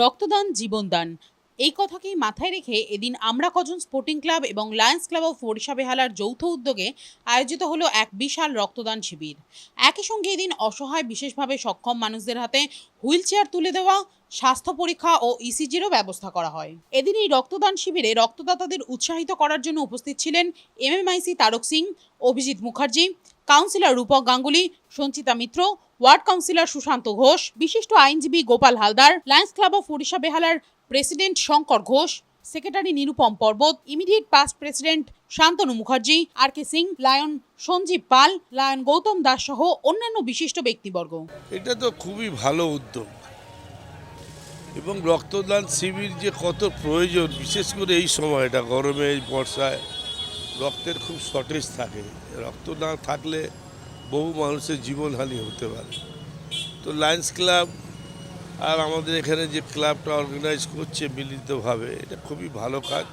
রক্তদান, জীবনদান। এই কথাকেই মাথায় রেখে এদিন আমরা কজন স্পোর্টিং ক্লাব এবং লায়ন্স ক্লাব অফ ওড়িশা বেহালার যৌথ উদ্যোগে আয়োজিত হলো এক বিশাল রক্তদান শিবির। একই সঙ্গে এদিন অসহায়, বিশেষভাবে সক্ষম মানুষদের হাতে হুইল চেয়ার তুলে দেওয়া, স্বাস্থ্য পরীক্ষা ও ইসিজিরও ব্যবস্থা করা হয়। এদিন এই রক্তদান শিবিরে রক্তদাতাদের উৎসাহিত করার জন্য উপস্থিত ছিলেন MMIC Tarak Singh, Abhijit Mukherjee, councillor Rupak Ganguly, Sanchita Mitra ward councillor Sushanta Ghosh, বিশিষ্ট আইনজীবী Gopal Haldar, lions club of Odisha বেহালার president Shankar Ghosh, secretary Nirupam Parbat, immediate past president Shantanu Mukherjee, R K Singh, lion Sanjib Pal, lion Gautam Das সহ অন্যান্য বিশিষ্ট ব্যক্তিবর্গ। এটা তো খুবই ভালো উদ্যোগ। এবং রক্তদান শিবির যে কত প্রয়োজন, বিশেষ করে এই সময়টা, গরমে বর্ষায়, রক্তের খুব শর্টেজ থাকে। রক্ত না থাকলে বহু মানুষের জীবনহানি হতে পারে। তো লায়ন্স ক্লাব আর আমাদের এখানে যে ক্লাবটা অর্গানাইজ করছে মিলিতভাবে, এটা খুবই ভালো কাজ।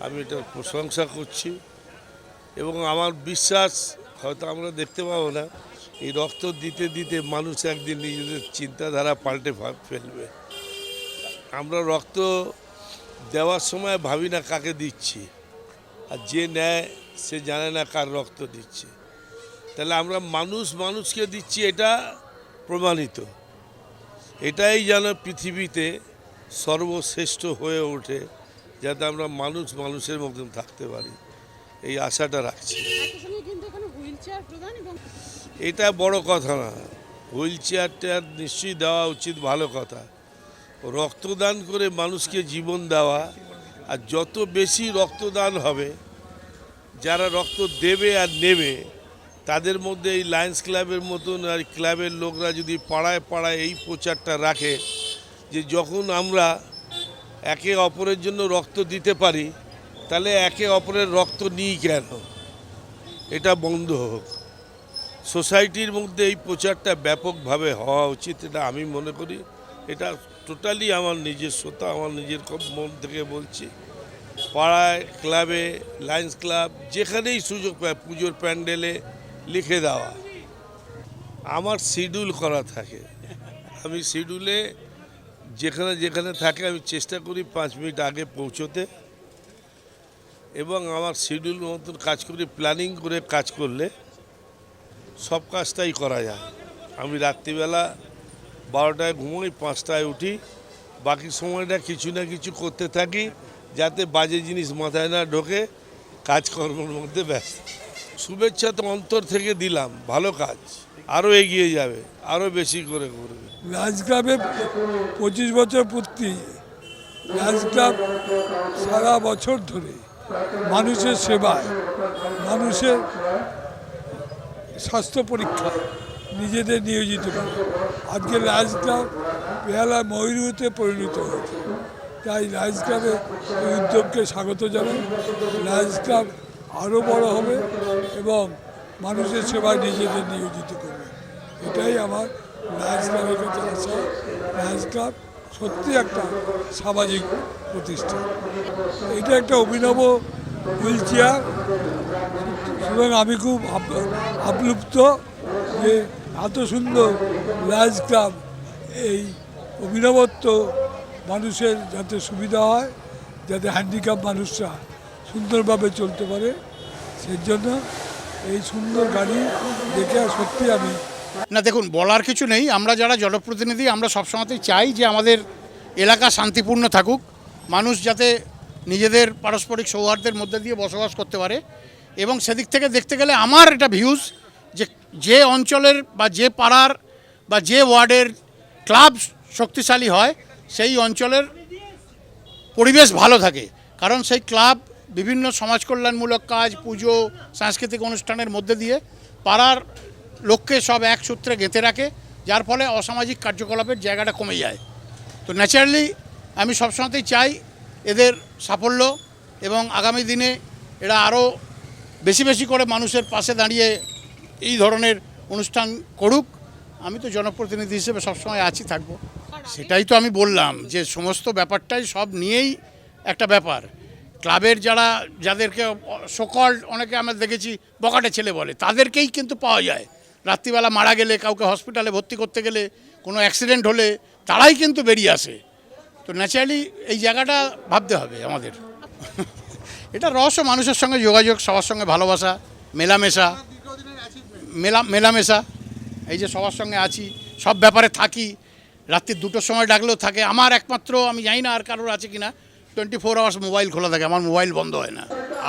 আমি এটার প্রশংসা করছি। এবং আমার বিশ্বাস, হয়তো আমরা দেখতে পাবো না, এই রক্ত দিতে দিতে মানুষ একদিন নিজেদের চিন্তাধারা পাল্টে ফেলবে। আমরা রক্ত দেওয়ার সময় ভাবি না কাকে দিচ্ছি। আর যে নেয়, সে জানে না কার রক্ত দিচ্ছে। তাহলে আমরা মানুষ মানুষকে দিচ্ছি, এটা প্রমাণিত। এটাই যেন পৃথিবীতে সর্বশ্রেষ্ঠ হয়ে ওঠে, যাতে আমরা মানুষ মানুষের মতন থাকতে পারি। এই আশাটা রাখছি। এটা বড় কথা না। হুইল চেয়ারটা নিশ্চয়ই দেওয়া উচিত, ভালো কথা। রক্তদান করে মানুষকে জীবন দেওয়া, আর যত বেশি রক্তদান হবে, যারা রক্ত দেবে আর নেবে তাদের মধ্যে এই লায়ন্স ক্লাবের মতন আর ক্লাবের লোকরা যদি পাড়ায় পাড়ায় এই প্রচারটা রাখে, যে যখন আমরা একে অপরের জন্য রক্ত দিতে পারি, তাহলে একে অপরের রক্ত নিই কেন? এটা বন্ধ হোক। সোসাইটির মধ্যে এই প্রচারটা ব্যাপকভাবে হওয়া উচিত, এটা আমি মনে করি। এটা টোটালি আমার নিজস্বতা আমার নিজের মন থেকে বলছি। পাড়ায়, ক্লাবে লায়ন্স ক্লাব যেখানেই সুযোগ পায়, পুজোর প্যান্ডেলে লিখে দেওয়া। আমার শিডিউল করা থাকে। আমি শিডিউলে যেখানে যেখানে থাকে, আমি চেষ্টা করি পাঁচ মিনিট আগে পৌঁছতে। এবং আমার শিডিউল মতন কাজ করি, প্ল্যানিং করে কাজ করলে সব কাজটাই করা যায়। আমি রাত্রিবেলা বারোটায় ঘুমোই, পাঁচটায় উঠি। বাকি সময়টা কিছু না কিছু করতে থাকি, যাতে বাজে জিনিস মাথায় না ঢোকে, কাজকর্মের মধ্যে ব্যস্ত। শুভেচ্ছা তো অন্তর থেকে দিলাম, ভালো কাজ আরও এগিয়ে যাবে আরও বেশি করে করবে। লায়ন্স ক্লাবের পঁচিশ বছর পূর্তি লায়ন্স ক্লাব সারা বছর ধরে মানুষের সেবায়, মানুষের স্বাস্থ্য পরীক্ষা নিজেদের নিয়োজিত করে। আজকে লায়ন্স ক্লাব বেহালা ময়ূরীতে পরিণত হয়েছে। তাই ক্লাবের উদ্যোগকে স্বাগত জানাই। লায়ন্স ক্লাব আরও বড় হবে এবং মানুষের সেবায় নিজেদের নিয়োজিত করবে। এটাই আমার লায়ন্স ক্লাবের কাছে আসা লায়ন্স ক্লাব সত্যি একটা সামাজিক প্রতিষ্ঠান। এটা একটা অভিনব হুইল চেয়ার সুতরাং আমি খুব আপ- আপ্লুপ্ত যে এত সুন্দর লায়ন্স ক্লাব এই অভিনবত্ব মানুষের যাতে সুবিধা হয়, যাতে হ্যান্ডিক্যাপ মানুষরা সুন্দরভাবে চলতে পারে সেই জন্য এই সুন্দর গাড়ি দেখে সত্যি আমি না, দেখুন, বলার কিছু নেই। আমরা যারা জনপ্রতিনিধি, আমরা সবসময়তেই চাই যে আমাদের এলাকা শান্তিপূর্ণ থাকুক। মানুষ যাতে নিজেদের পারস্পরিক সৌহার্দ্যের মধ্যে দিয়ে বসবাস করতে পারে এবং সেদিক থেকে দেখতে গেলে আমার এটা ভিউজ যে যে অঞ্চলের বা যে পাড়ার বা যে ওয়ার্ডের ক্লাব শক্তিশালী হয়, সেই অঞ্চলের পরিবেশ ভালো থাকে। কারণ সেই ক্লাব বিভিন্ন সমাজ কল্যাণমূলক কাজ, পুজো, সাংস্কৃতিক অনুষ্ঠানের মধ্যে দিয়ে পাড়ার লোককে সব এক সূত্রে গেঁথে রাখে, যার ফলে অসামাজিক কার্যকলাপের জায়গাটা কমে যায়। তো ন্যাচারালি আমি সবসময়তেই চাই এদের সাফল্য এবং আগামী দিনে এরা আরও বেশি বেশি করে মানুষের পাশে দাঁড়িয়ে এই ধরনের অনুষ্ঠান করুক। আমি তো জনপ্রতিনিধি হিসেবে সবসময় আছি, থাকব। সেটাই তো আমি বললাম যে সমস্ত ব্যাপারটাই সব নিয়েই একটা ব্যাপার। ক্লাবের যারা, যাদেরকে সকল অনেকে আমরা দেখেছি, বকাটে ছেলে বলে, তাদেরকেই কিন্তু পাওয়া যায়। রাত্রিবেলা মারা গেলে, কাউকে হসপিটালে ভর্তি করতে গেলে, কোনো অ্যাক্সিডেন্ট হলে, তারাই কিন্তু বেরিয়ে আসে। তো ন্যাচারালি এই জায়গাটা ভাবতে হবে আমাদের। এটা রহস্য মানুষের সঙ্গে যোগাযোগ, সবার সঙ্গে ভালোবাসা, মেলামেশা, মেলা, মেলামেশা, এই যে সবার সঙ্গে আছি, সব ব্যাপারে থাকি। রাত্রি দুটোর সময় ডাকলেও থাকে। আমার একমাত্র, আমি জানি না আর কারোর আছে কিনা। টোয়েন্টি ফোর আওয়ার্স মোবাইল খোলা থাকে, আমার মোবাইল বন্ধ হয় না।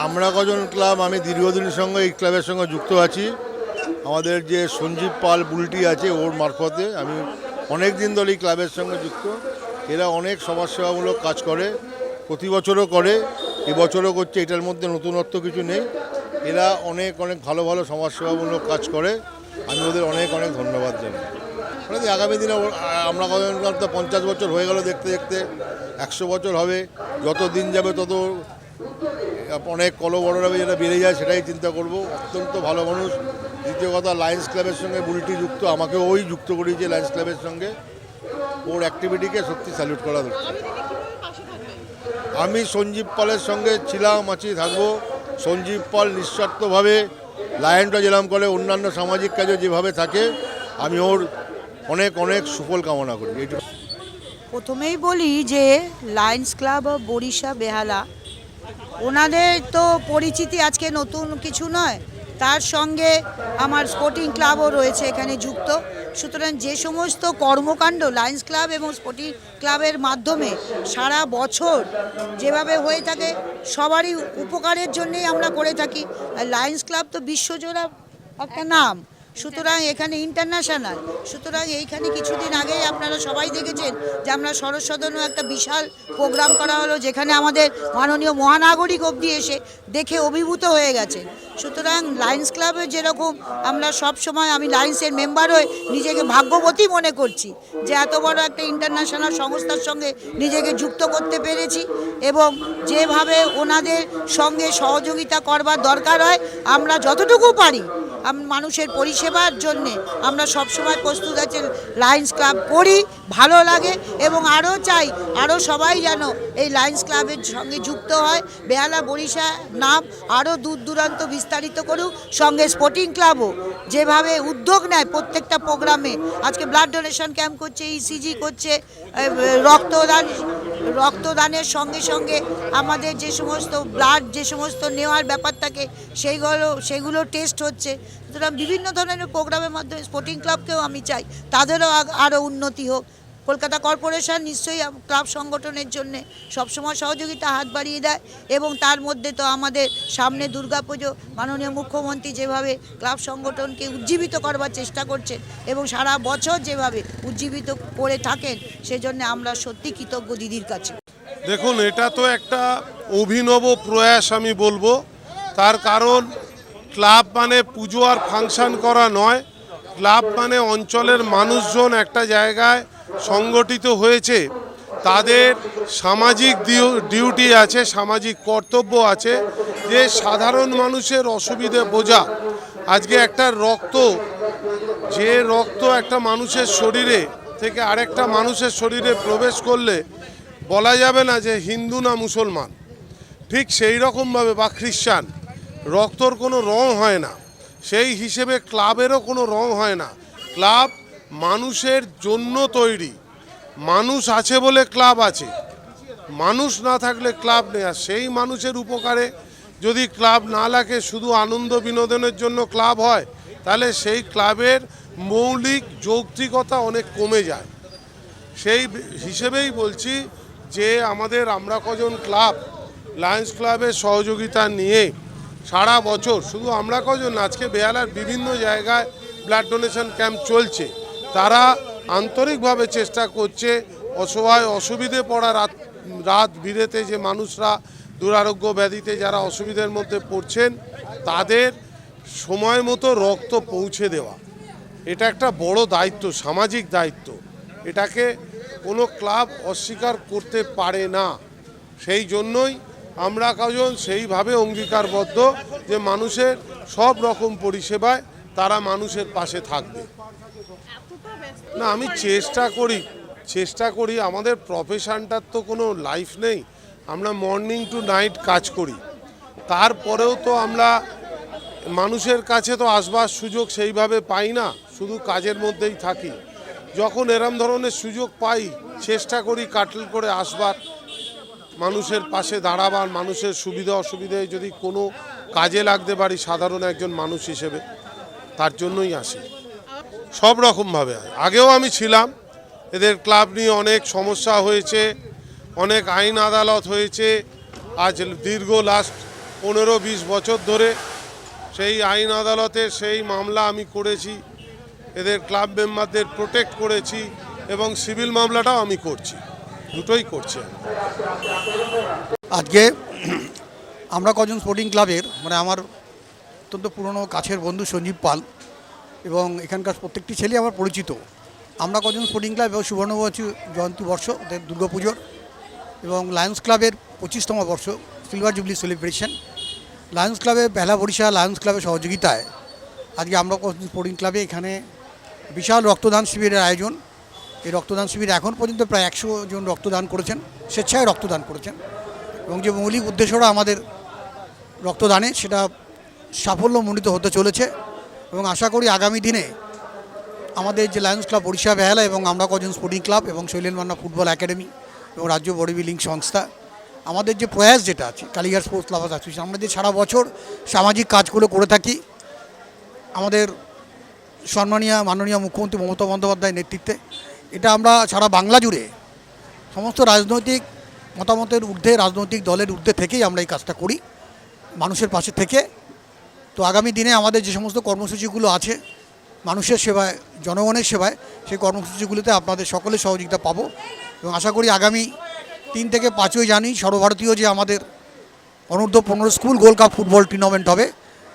আমরা কজন ক্লাব, আমি দীর্ঘদিনের সঙ্গে এই ক্লাবের সঙ্গে যুক্ত আছি। আমাদের যে সঞ্জীব পাল বুলটি আছে ওর মারফতে আমি অনেক দিন ধরে এই ক্লাবের সঙ্গে যুক্ত। এরা অনেক সমাজসেবামূলক কাজ করে, প্রতি বছরও করে এবছরও করছে, এটার মধ্যে নতুনত্ব কিছু নেই। এরা অনেক অনেক ভালো ভালো সমাজসেবামূলক কাজ করে। আমি ওদের অনেক অনেক ধন্যবাদ জানাই। মানে আগামী দিনে আমরা কজন পঞ্চাশ বছর হয়ে গেল দেখতে দেখতে, একশো বছর হবে। যত দিন যাবে তত অনেক কলো বড়রা যেটা বেড়ে যায় সেটাই চিন্তা করব। অত্যন্ত ভালো মানুষ। দ্বিতীয় কথা লায়ন্স ক্লাবের সঙ্গে বুলটি যুক্ত আমাকে ওই যুক্ত করিয়েছে লায়ন্স ক্লাবের সঙ্গে। ওর অ্যাক্টিভিটিকে সত্যি স্যালুট করা দরকার। আমি সঞ্জীব পালের সঙ্গে ছিলাম আছি থাকব। সঞ্জীব পাল নিঃস্বার্থভাবে লায়নটা যেরকম করে অন্যান্য সামাজিক কাজে যেভাবে থাকে আমি ওর অনেক অনেক সুফল কামনা করি। এইটুকু। প্রথমেই বলি যে লায়ন্স ক্লাব বরিশা, বেহালা, ওনাদের তো পরিচিতি আজকে নতুন কিছু নয়। তার সঙ্গে আমার স্পোর্টিং ক্লাবও রয়েছে এখানে যুক্ত। সুতরাং যে সমস্ত কর্মকাণ্ড লায়ন্স ক্লাব এবং স্পোর্টিং ক্লাবের মাধ্যমে সারা বছর যেভাবে হয়ে থাকে, সবারই উপকারের জন্যই আমরা করে থাকি। লায়ন্স ক্লাব তো বিশ্বজোড়া একটা নাম। সুতরাং এখানে ইন্টারন্যাশনাল সুতরাং এইখানে কিছুদিন আগেই আপনারা সবাই দেখেছেন যে আমরা সরস্বতনও একটা বিশাল প্রোগ্রাম করা হলো, যেখানে আমাদের মাননীয় মহানাগরিক অবধি এসে দেখে অভিভূত হয়ে গেছে। সুতরাং লায়ন্স ক্লাবে যেরকম আমরা সব সময় আমি লায়ন্সের মেম্বার হয়ে নিজেকে ভাগ্যবতী মনে করছি যে এত বড় একটা ইন্টারন্যাশনাল সংস্থার সঙ্গে নিজেকে যুক্ত করতে পেরেছি এবং যেভাবে ওনাদের সঙ্গে সহযোগিতা করবার দরকার হয়, আমরা যতটুকু পারি মানুষের পরিষেবার জন্যে আমরা সবসময় প্রস্তুত আছি লায়ন্স ক্লাব করি ভালো লাগে এবং আরও চাই, আরও সবাই যেন এই লায়ন্স ক্লাবের সঙ্গে যুক্ত হয়, বেহালা বরিশা নাম আরও দূর দূরান্ত বিস্তারিত করুক, সঙ্গে স্পোর্টিং ক্লাবও যেভাবে উদ্যোগ নেয় প্রত্যেকটা প্রোগ্রামে। আজকে ব্লাড ডোনেশন ক্যাম্প করছে ইসিজি করছে রক্তদান রক্তদানের সঙ্গে সঙ্গে আমাদের যে সমস্ত ব্লাড যে সমস্ত নেওয়ার ব্যাপার থাকে, সেইগুলো, সেগুলো টেস্ট হচ্ছে। সুতরাং বিভিন্ন ধরনের প্রোগ্রামের মাধ্যমে স্পোর্টিং ক্লাবকেও আমি চাই। তাদেরও আরও উন্নতি হোক। কলকাতা কর্পোরেশন নিশ্চয়ই ক্লাব সংগঠনের জন্য সবসময় সহযোগিতা হাত বাড়িয়ে দেয় এবং তার মধ্যে তো আমাদের সামনে দুর্গাপুজো মাননীয় মুখ্যমন্ত্রী যেভাবে ক্লাব সংগঠনকে উজ্জীবিত করবার চেষ্টা করছেন এবং সারা বছর যেভাবে উজ্জীবিত করে থাকেন সেজন্য আমরা সত্যি কৃতজ্ঞ দিদির কাছে। দেখুন, এটা তো একটা অভিনব প্রয়াস আমি বলব। তার কারণ, ক্লাব মানে পুজো আর ফাংশন করা নয়। ক্লাব মানে অঞ্চলের মানুষজন একটা জায়গায় সংগঠিত হয়েছে, তাদের সামাজিক ডিউ- ডিউটি আছে, সামাজিক কর্তব্য আছে, যে সাধারণ মানুষের অসুবিধে বোঝা। আজকে একটা রক্ত, যে রক্ত একটা মানুষের শরীরে থেকে আরেকটা মানুষের শরীরে প্রবেশ করলে বলা যাবে না যে হিন্দু না মুসলমান। ঠিক সেই রকমভাবে বা খ্রিস্টান রক্তর কোনো রং হয় না। সেই হিসেবে ক্লাবেরও কোনো রং হয় না। ক্লাব মানুষের জন্য তৈরি। মানুষ আছে বলে ক্লাব আছে। মানুষ না থাকলে ক্লাব নেই। আর সেই মানুষের উপকারে যদি ক্লাব না লাগে, শুধু আনন্দ বিনোদনের জন্য ক্লাব হয়, তাহলে সেই ক্লাবের মৌলিক যৌক্তিকতা অনেক কমে যায়। সেই হিসেবেই বলছি যে আমাদের আমরা কজন ক্লাব, লায়ন্স ক্লাবের সহযোগিতা নিয়ে সারা বছর, শুধু আমরা কজন আজকে বেহালার বিভিন্ন জায়গায় ব্লাড ডোনেশন ক্যাম্প চলছে। তারা আন্তরিকভাবে চেষ্টা করছে অসহায় অসুবিধে পড়া রাত রাত বিরেতে যে মানুষরা দুরারোগ্য ব্যাধিতে যারা অসুবিধার মধ্যে পড়ছেন, তাদের সময় মতো রক্ত পৌঁছে দেওয়া। এটা একটা বড় দায়িত্ব, সামাজিক দায়িত্ব। এটাকে কোনো ক্লাব অস্বীকার করতে পারে না। সেই জন্যই আমরা কজন সেইভাবে অঙ্গীকারবদ্ধ যে মানুষের সব রকম পরিষেবায় তারা মানুষের পাশে থাকবে। না, আমি চেষ্টা করি চেষ্টা করি, আমাদের প্রফেশনটার তো কোনো লাইফ নেই। আমরা মর্নিং টু নাইট কাজ করি। তারপরেও তো আমরা মানুষের কাছে তো আসবার সুযোগ সেইভাবে পাই না, শুধু কাজের মধ্যেই থাকি। যখন এরম ধরনের সুযোগ পাই, চেষ্টা করি কাটল করে আসবার, মানুষের পাশে দাঁড়াবার, মানুষের সুবিধা অসুবিধায় যদি কোনো কাজে লাগতে পারি সাধারণ একজন মানুষ হিসেবে, তার জন্যই আসি। সব রকমভাবে হয়। আগেও আমি ছিলাম। এদের ক্লাব নিয়ে অনেক সমস্যা হয়েছে, অনেক আইন আদালত হয়েছে। আজ দীর্ঘ লাস্ট পনেরো বিশ বছর ধরে সেই আইন আদালতে সেই মামলা আমি করেছি। এদের ক্লাব মেম্বারদের প্রোটেক্ট করেছি এবং সিভিল মামলাটাও আমি করছি। দুটোই করছি আজকে আমরা কজন স্পোর্টিং ক্লাবের মানে আমার অত্যন্ত পুরনো কাছের বন্ধু সঞ্জীব পাল এবং এখানকার প্রত্যেকটি ছেলে আমার পরিচিত। আমরা কজন স্পোর্টিং ক্লাব এবং সুবর্ণবচী জয়ন্তী বর্ষ, ওদের দুর্গাপুজোর এবং লায়ন্স ক্লাবের পঁচিশতম বর্ষ, সিলভার জুবলি সেলিব্রেশন। লায়ন্স ক্লাবের বেলা বরিশা লায়ন্স ক্লাবের সহযোগিতায় আজকে আমরা স্পোর্টিং ক্লাবে এখানে বিশাল রক্তদান শিবিরের আয়োজন। এই রক্তদান শিবিরে এখন পর্যন্ত প্রায় একশো জন রক্তদান করেছেন, স্বেচ্ছায় রক্তদান করেছেন। এবং যে মৌলিক উদ্দেশ্যটা আমাদের রক্তদানে, সেটা সাফল্যমণ্ডিত হতে চলেছে। এবং আশা করি আগামী দিনে আমাদের যে লায়ন্স ক্লাব বরিশা বেহালা এবং আমরা কজন স্পোর্টিং ক্লাব এবং শৈলেন মান্না ফুটবল একাডেমি এবং রাজ্য বডি বিল্ডিং সংস্থা আমাদের যে প্রয়াস যেটা আছে কালিয়ার স্পোর্টস ক্লাব অ্যাসোসিয়েশন আমরা যে সারা বছর সামাজিক কাজগুলো করে থাকি, আমাদের সম্মানীয়, মাননীয় মুখ্যমন্ত্রী মমতা বন্দ্যোপাধ্যায়ের নেতৃত্বে, এটা আমরা সারা বাংলা জুড়ে সমস্ত রাজনৈতিক মতামতের ঊর্ধ্বে, রাজনৈতিক দলের ঊর্ধ্বে থেকেই আমরা এই কাজটা করি, মানুষের পাশে থেকে তো আগামী দিনে আমাদের যে সমস্ত কর্মসূচিগুলো আছে, মানুষের সেবায়, জনগণের সেবায়, সেই কর্মসূচিগুলিতে আপনাদের সকলের সহযোগিতা পাবো এবং আশা করি আগামী তিন থেকে পাঁচই জানি সর্বভারতীয় যে আমাদের অনূর্ধ্ব পনেরো school gold cup football tournament হবে,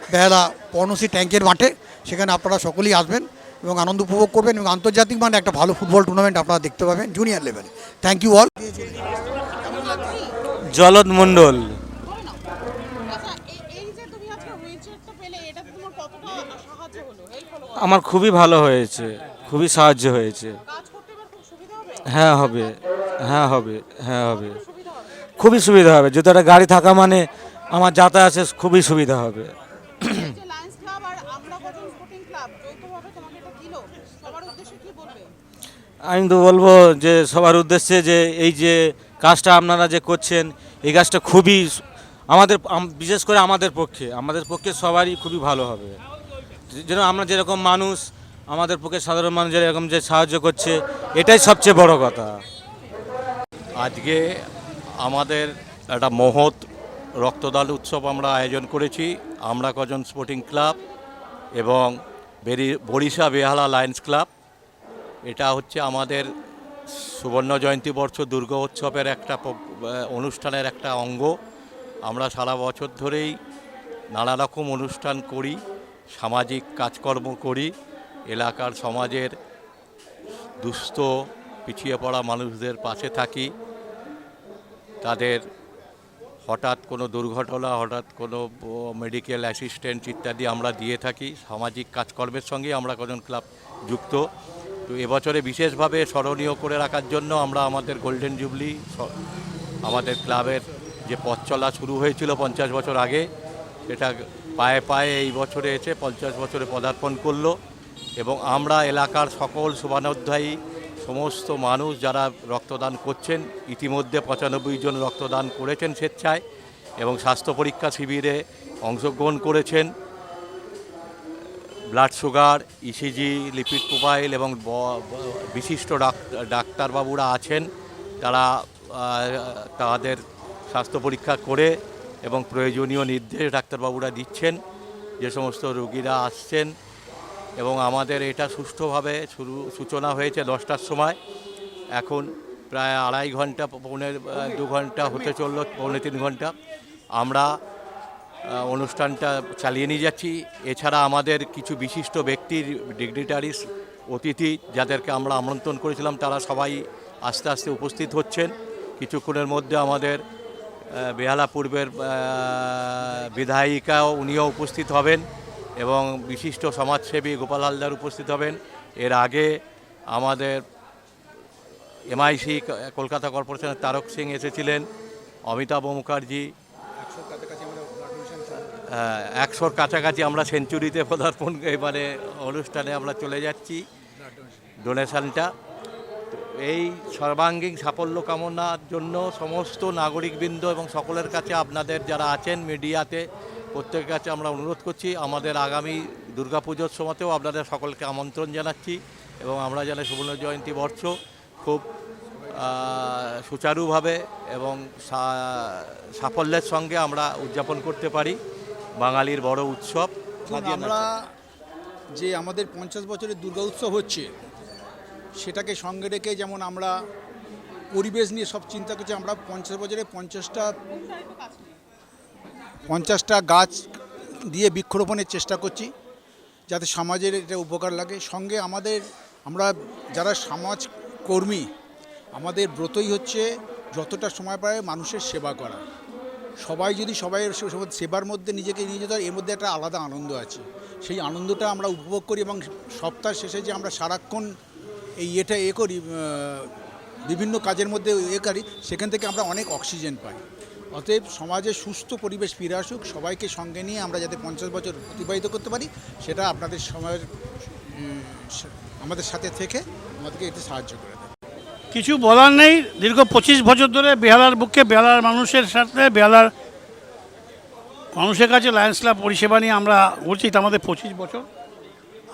বেহালা পর্ণসী ট্যাঙ্কের মাঠে, সেখানে আপনারা সকলেই আসবেন এবং আনন্দ উপভোগ করবেন এবং আন্তর্জাতিক মানে একটা ভালো ফুটবল টুর্নামেন্ট আপনারা দেখতে পাবেন জুনিয়র লেভেলে thank you all Jalad Mondal আচ্ছা এই- এই যে তুমি আজকে হুইলচেয়ারটা পেলে এটা তোমার কতটা সাহায্য হলো এই হলো আমার খুবই ভালো হয়েছে খুবই সাহায্য হয়েছে। হ্যাঁ হবে। হ্যাঁ হবে। হ্যাঁ হবে। খুবই সুবিধা হবে। যদি একটা গাড়ি থাকা মানে আমার যাতায়াতের খুবই সুবিধা হবে। আমি তো বলব যে সবার উদ্দেশ্যে যে এই যে কাজটা আপনারা যে করছেন এই কাজটা খুবই আমাদের বিশেষ করে আমাদের পক্ষে আমাদের পক্ষে সবারই খুবই ভালো হবে। যেন আমরা যেরকম মানুষ, আমাদের পক্ষে সাধারণ মানুষ যেরকম যে সাহায্য করছে, এটাই সবচেয়ে বড় কথা। আজকে আমাদের একটা মহৎ রক্তদান উৎসব আমরা আয়োজন করেছি, আমরা কজন স্পোর্টিং ক্লাব এবং বেরি, বরিশা বেহালা লায়ন্স ক্লাব এটা হচ্ছে আমাদের সুবর্ণ জয়ন্তী বর্ষ দুর্গা উৎসবের একটা অনুষ্ঠানের একটা অঙ্গ। আমরা সারা বছর ধরেই নানা রকম অনুষ্ঠান করি। সামাজিক কাজকর্ম করি, এলাকার সমাজের দুস্থ, পিছিয়ে পড়া মানুষদের পাশে থাকি। তাদের হঠাৎ কোনো দুর্ঘটনা, হঠাৎ কোনো মেডিকেল অ্যাসিস্ট্যান্ট ইত্যাদি আমরা দিয়ে থাকি। সামাজিক কাজকর্মের সঙ্গে আমরা কজন ক্লাব যুক্ত। তো এবছরে বিশেষভাবে স্মরণীয় করে রাখার জন্য আমরা আমাদের গোল্ডেন জুবলি আমাদের ক্লাবের যে পথ চলা শুরু হয়েছিল পঞ্চাশ বছর আগে, সেটা পায়ে পায়ে এই বছরে এসে পঞ্চাশ বছরে পদার্পণ করল এবং আমরা এলাকার সকল শুভানুধ্যায়ী সমস্ত মানুষ যারা রক্তদান করছেন, ইতিমধ্যে পঁচানব্বই জন রক্তদান করেছেন স্বেচ্ছায় এবং স্বাস্থ্য পরীক্ষা শিবিরে অংশগ্রহণ করেছেন। Blood sugar ECG lipid profile এবং বিশিষ্ট ডাক- ডাক্তারবাবুরা আছেন। তারা তাদের স্বাস্থ্য পরীক্ষা করে এবং প্রয়োজনীয় নির্দেশ ডাক্তারবাবুরা দিচ্ছেন, যে সমস্ত রোগীরা আসছেন এবং আমাদের এটা সুষ্ঠুভাবে শুরু, সূচনা হয়েছে দশটার সময়। এখন প্রায় আড়াই ঘণ্টা, পৌনে দু ঘণ্টা হতে চলল, পৌনে তিন ঘণ্টা। আমরা অনুষ্ঠানটা চালিয়ে নিয়ে যাচ্ছি। এছাড়া আমাদের কিছু বিশিষ্ট ব্যক্তির ডিগনিটারিস অতিথি যাদেরকে আমরা আমন্ত্রণ করেছিলাম, তারা সবাই আস্তে আস্তে উপস্থিত হচ্ছেন। কিছুক্ষণের মধ্যে আমাদের বেহালা পূর্বের বিধায়িকাও উনিও উপস্থিত হবেন এবং বিশিষ্ট সমাজসেবী গোপাল হালদার উপস্থিত হবেন। এর আগে আমাদের এমআইসি কলকাতা কর্পোরেশনের তারক সিং এসেছিলেন, অমিতাভ মুখার্জি। একশোর কাছাকাছি আমরা সেঞ্চুরিতে পদার্পণ, এবারে অনুষ্ঠানে আমরা চলে যাচ্ছি। ডোনেশনটা। এই সর্বাঙ্গীন সাফল্য কামনার জন্য সমস্ত নাগরিকবৃন্দ এবং সকলের কাছে আপনাদের যারা আছেন মিডিয়াতে প্রত্যেকের কাছে আমরা অনুরোধ করছি আমাদের আগামী দুর্গাপুজোর সময়তেও আপনাদের সকলকে আমন্ত্রণ জানাচ্ছি এবং আমরা যেন সুবর্ণ জয়ন্তী বর্ষ খুব সুচারুভাবে এবং সাফল্যের সঙ্গে আমরা উদযাপন করতে পারি বাঙালির বড় উৎসব। আমরা যে আমাদের পঞ্চাশ বছরের দুর্গা উৎসব হচ্ছে সেটাকে সঙ্গে রেখে যেমন আমরা পরিবেশ নিয়ে সব চিন্তা করছি, আমরা পঞ্চাশ বছরে পঞ্চাশটা পঞ্চাশটা গাছ দিয়ে বৃক্ষরোপণের চেষ্টা করছি, যাতে সমাজের এটা উপকার লাগে। সঙ্গে আমাদের, আমরা যারা সমাজ কর্মী, আমাদের ব্রতই হচ্ছে যতটা সময় পায় মানুষের সেবা করা। সবাই যদি সবাই সেবার মধ্যে নিজেকে নিয়ে যেতে হয়, এর মধ্যে একটা আলাদা আনন্দ আছে। সেই আনন্দটা আমরা উপভোগ করি এবং সপ্তাহ শেষে যে আমরা সারাক্ষণ এই এটা এ করি বিভিন্ন কাজের মধ্যে এ করি, সেখান থেকে আমরা অনেক অক্সিজেন পাই। অতএব সমাজে সুস্থ পরিবেশ ফিরে আসুক, সবাইকে সঙ্গে নিয়ে আমরা যাতে পঞ্চাশ বছর অতিবাহিত করতে পারি, সেটা আপনাদের সময়ের আমাদের সাথে থেকে আমাদেরকে এতে সাহায্য করে কিছু বলার নেই, দীর্ঘ পঁচিশ বছর ধরে বেহালার বুকে, বেহালার মানুষের সাথে, বেহালার মানুষের কাছে লায়ন্স ক্লাব পরিষেবা নিয়ে আমরা এটা আমাদের পঁচিশ বছর।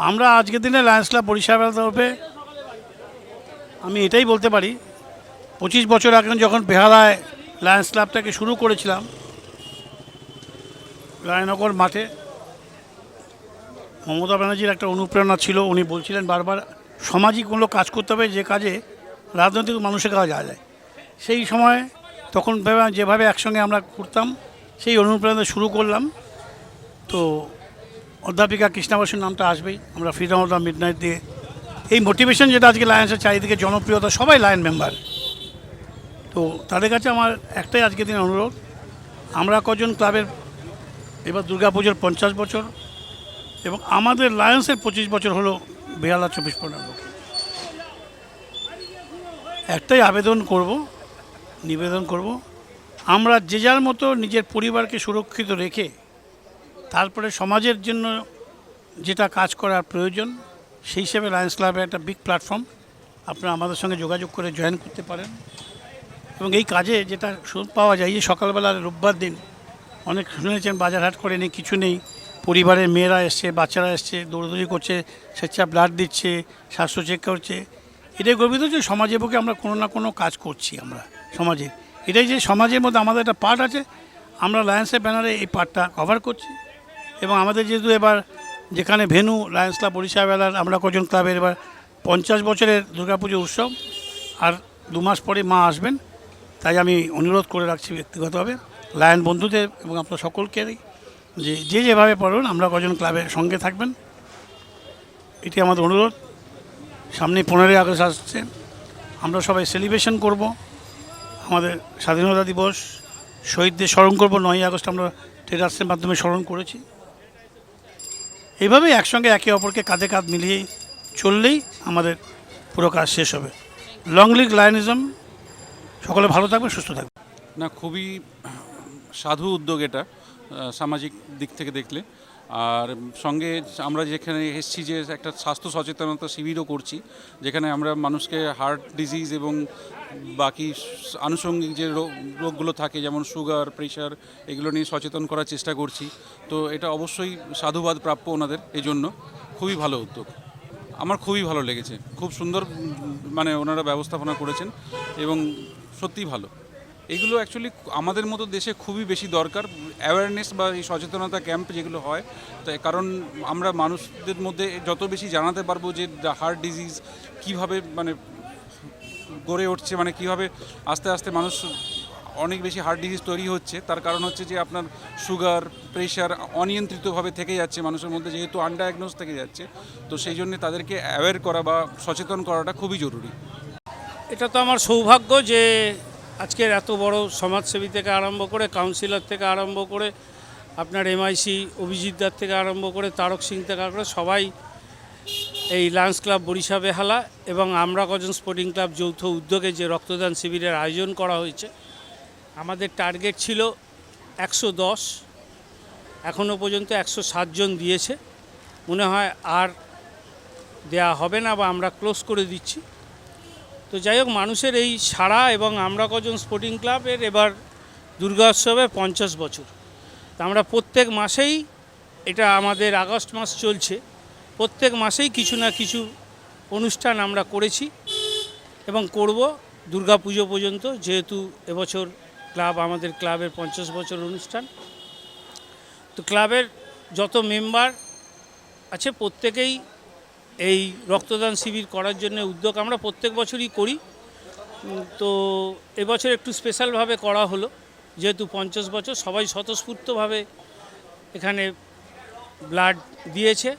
আমরা আজকের দিনে লায়ন্স ক্লাব পরিষেবার তরফে আমি এটাই বলতে পারি, পঁচিশ বছর আগে যখন বেহালায় লায়ন্স ক্লাবটাকে শুরু করেছিলাম, রায়নগর মাঠে, মমতা ব্যানার্জির একটা অনুপ্রেরণা ছিল, উনি বলছিলেন বারবার সামাজিক কোনো কাজ করতে হবে, যে কাজে রাজনৈতিক মানুষের কাজ যাওয়া যায়। সেই সময় তখন ভেবে- যেভাবে একসঙ্গে আমরা করতাম সেই অনুপ্রেরণা শুরু করলাম। তো অধ্যাপিকা কৃষ্ণাবাসুর নামটা আসবেই, আমরা freedom of the midnight দিয়ে এই মোটিভেশন যেটা আজকে লায়ন্সের চারিদিকে জনপ্রিয়তা, সবাই লায়ন মেম্বার তো তাদের কাছে আমার একটাই আজকে দিন অনুরোধ, আমরা কজন ক্লাবের এবার দুর্গাপুজোর পঞ্চাশ বছর এবং আমাদের লায়ন্সের পঁচিশ বছর হলো বেহালা চব্বিশ পরগনার বুকে একটাই আবেদন করব, নিবেদন করব, আমরা যে যার মতো নিজের পরিবারকে সুরক্ষিত রেখে তারপরে সমাজের জন্য যেটা কাজ করার প্রয়োজন সেই হিসেবে লায়ন্স ক্লাবের একটা বিগ প্ল্যাটফর্ম আপনারা আমাদের সঙ্গে যোগাযোগ করে জয়েন করতে পারেন। এবং এই কাজে যেটা পাওয়া যায়, এই সকালবেলা রোববার দিন, অনেক শুনেছেন বাজার হাট করে নেই, কিছু নেই। পরিবারের মেয়েরা এসছে, বাচ্চারা এসছে, দৌড়দৌড়ি করছে, স্বেচ্ছা ব্লাড দিচ্ছে, স্বাস্থ্য চেক করছে। এটাই গর্বিত যে সমাজের বুকে আমরা কোনো না কোনো কাজ করছি আমরা, সমাজে। এটাই যে সমাজের মধ্যে আমাদের একটা পার্ট আছে। আমরা লায়ন্সের ব্যানারে এই পার্টটা কভার করছি। এবং আমাদের যেহেতু এবার যেখানে ভেনু লায়ন্স ক্লাব বরিশা বেলার আমরা কজন ক্লাবের এবার পঞ্চাশ বছরের দুর্গাপুজো উৎসব, আর দু মাস পরে মা আসবেন। তাই আমি অনুরোধ করে রাখছি ব্যক্তিগতভাবে লায়ন বন্ধুদের এবং আপনার সকলকে যে যে যেভাবে পারুন, আমরা কজন ক্লাবের সঙ্গে থাকবেন। এটি আমাদের অনুরোধ। সামনে পনেরোই আগস্ট আসছে। আমরা সবাই সেলিব্রেশন করব। আমাদের স্বাধীনতা দিবস, শহীদদের স্মরণ করব। নয়ই আগস্ট আমরা টেরাসের মাধ্যমে স্মরণ করেছি। এইভাবেই একসঙ্গে একে অপরকে কাঁধে কাঁধ মিলিয়েই চললেই আমাদের পুরো কাজ শেষ হবে। লং লিগ লায়নিজম সকলে ভালো থাকবে সুস্থ থাকবে না, খুবই সাধু উদ্যোগ এটা সামাজিক দিক থেকে দেখলে। আর সঙ্গে আমরা যেখানে এসেছি যে একটা স্বাস্থ্য সচেতনতা শিবিরও করছি, যেখানে আমরা মানুষকে হার্ট ডিজিজ এবং বাকি আনুষঙ্গিক যে রোগ, রোগগুলো থাকে, যেমন সুগার, প্রেশার, এগুলো নিয়ে সচেতন করার চেষ্টা করছি। তো এটা অবশ্যই সাধুবাদ প্রাপ্য ওনাদের এই জন্য খুবই ভালো উদ্যোগ। আমার খুবই ভালো লেগেছে। খুব সুন্দর মানে ওনারা ব্যবস্থাপনা করেছেন এবং সত্যিই ভালো। এগুলো অ্যাকচুয়ালি আমাদের মতো দেশে খুবই বেশি দরকার। অ্যাওয়ারনেস বা এই সচেতনতা ক্যাম্প যেগুলো হয় তাই কারণ আমরা মানুষদের মধ্যে যত বেশি জানাতে পারব যে হার্ট ডিজিজ কীভাবে মানে গড়ে উঠছে মানে কীভাবে আস্তে আস্তে মানুষ অনেক বেশি হার্ট ডিজিজ তৈরি হচ্ছে, তার কারণ হচ্ছে যে আপনার সুগার, প্রেশার অনিয়ন্ত্রিতভাবে থেকে যাচ্ছে, মানুষের মধ্যে যেহেতু আনডায়াগনোজ থেকে যাচ্ছে, তো সেই জন্য তাদেরকে অ্যাওয়্যার করা বা সচেতন করাটা খুবই জরুরি। এটা তো আমার সৌভাগ্য যে আজকের এত বড় সমাজসেবী থেকে আরম্ভ করে কাউন্সিলর থেকে আরম্ভ করে, আপনার এমআইসি অভিজিৎদার থেকে আরম্ভ করে, তারক সিং থেকে আরম্ভ করে, সবাই এই লায়ন্স ক্লাব বরিশা বেহালা এবং আমরা কজন স্পোর্টিং ক্লাব যৌথ উদ্যোগে যে রক্তদান শিবিরের আয়োজন করা হয়েছে, আমাদের টার্গেট ছিল একশো দশ এখনও পর্যন্ত একশো জন দিয়েছে। মনে হয় আর দেয়া হবে না বা আমরা ক্লোজ করে দিচ্ছি। তো যাই হোক, মানুষের এই সাড়া এবং আমরা কজন স্পোর্টিং ক্লাবের এবার দুর্গা উৎসবে পঞ্চাশ বছর। তা আমরা প্রত্যেক মাসেই এটা আমাদের আগস্ট মাস চলছে। প্রত্যেক মাসেই কিছু না কিছু অনুষ্ঠান আমরা করেছি এবং করব দুর্গা পুজো পর্যন্ত, যেহেতু এবছর ক্লাব, আমাদের ক্লাবের পঞ্চাশ বছর অনুষ্ঠান। তো ক্লাবের যত মেম্বার আছে, প্রত্যেকেই এই রক্তদান শিবির করার জন্য উদ্যোগ আমরা প্রত্যেক বছরই করি। তো এবছর একটু স্পেশালভাবে করা হলো, যেহেতু পঞ্চাশ বছর, সবাই স্বতঃস্ফূর্তভাবে এখানে ব্লাড দিয়েছে।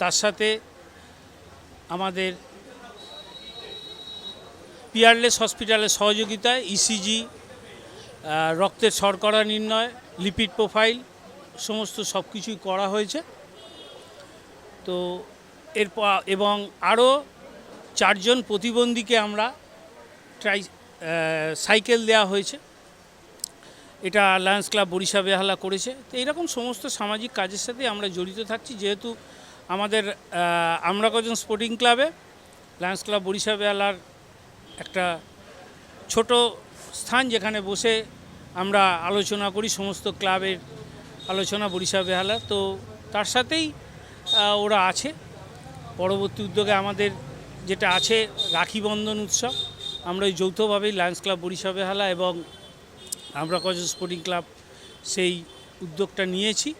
তার সাথে আমাদের পিয়ারলেস হসপিটালের সহযোগিতায় ইসিজি রক্তের শর্করা নির্ণয় লিপিড প্রোফাইল সমস্ত সব কিছুই করা হয়েছে। তো এরপর এবং আরও চারজন প্রতিবন্ধীকে আমরা ট্রাই সাইকেল দেওয়া হয়েছে। এটা লায়ন্স ক্লাব বরিশা বেহালা করেছে। তো এইরকম সমস্ত সামাজিক কাজের সাথে আমরা জড়িত থাকছি, যেহেতু আমাদের আমরা কজন স্পোর্টিং ক্লাবে লায়ন্স ক্লাব বরিশা বেহালার একটা ছোট স্থান যেখানে বসে আমরা আলোচনা করি সমস্ত ক্লাবের আলোচনা বরিশা বেহালার তো তার সাথেই ওরা আছে। পরবর্তী উদ্যোগে আমাদের যেটা আছে, রাখি বন্ধন উৎসব। আমরা ওই যৌথভাবেই লায়ন্স ক্লাব বরিশা বেহালা এবং আমরা কজন স্পোর্টিং ক্লাব সেই উদ্যোগটা নিয়েছি।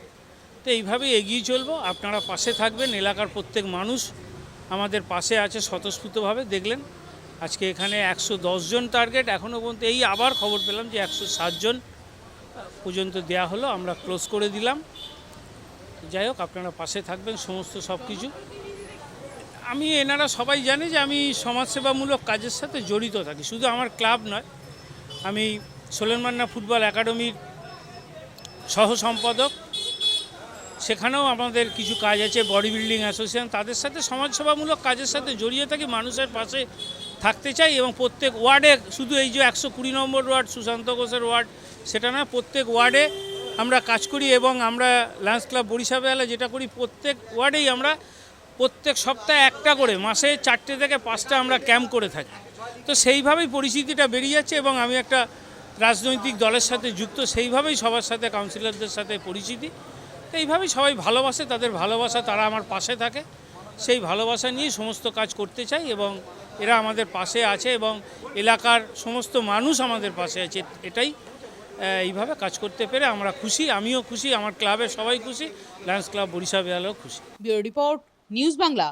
তো এইভাবেই এগিয়ে চলবো। আপনারা পাশে থাকবেন, এলাকার প্রত্যেক মানুষ আমাদের পাশে আছে স্বতঃস্ফূর্তভাবে, দেখলেন। আজকে এখানে একশো জন টার্গেট এখনও পর্যন্ত এই আবার খবর পেলাম যে একশো জন পর্যন্ত দেয়া হলো, আমরা ক্লোজ করে দিলাম। যাই হোক, আপনারা পাশে থাকবেন, সমস্ত সব কিছু আমি, এনারা সবাই জানে যে আমি সমাজসেবামূলক কাজের সাথে জড়িত থাকি, শুধু আমার ক্লাব নয়। আমি সোলেনমান্না ফুটবল একাডেমির সহ সম্পাদক সেখানেও আমাদের কিছু কাজ আছে বডি বিল্ডিং অ্যাসোসিয়েশন তাদের সাথে সমাজসেবামূলক কাজের সাথে জড়িয়ে থাকি, মানুষের পাশে থাকতে চাই এবং প্রত্যেক ওয়ার্ডে, শুধু এই যে একশো কুড়ি নম্বর ওয়ার্ড, সুশান্ত ঘোষের ওয়ার্ড, সেটা না, প্রত্যেক ওয়ার্ডে আমরা কাজ করি এবং আমরা লান্স ক্লাব বরিশা বেলা যেটা করি, প্রত্যেক ওয়ার্ডেই আমরা প্রত্যেক সপ্তাহে একটা করে, মাসে চারটে থেকে পাঁচটা আমরা ক্যাম্প করে থাকি। তো সেইভাবেই পরিচিতিটা বেরিয়ে যাচ্ছে এবং আমি একটা রাজনৈতিক দলের সাথে যুক্ত, সেইভাবেই সবার সাথে কাউন্সিলরদের সাথে পরিচিতি। তো এইভাবেই সবাই ভালোবাসে, তাদের ভালোবাসা তারা আমার পাশে থাকে। সেই ভালোবাসা নিয়ে সমস্ত কাজ করতে চাই এবং এরা আমাদের পাশে আছে এবং এলাকার সমস্ত মানুষ আমাদের পাশে আছে, এটাই এইভাবে কাজ করতে পেরে আমরা খুশি, আমিও খুশি, আমার ক্লাবের সবাই খুশি লায়ন্স ক্লাব বরিশা বেহালাও খুশি। Bureau report, news Bangla.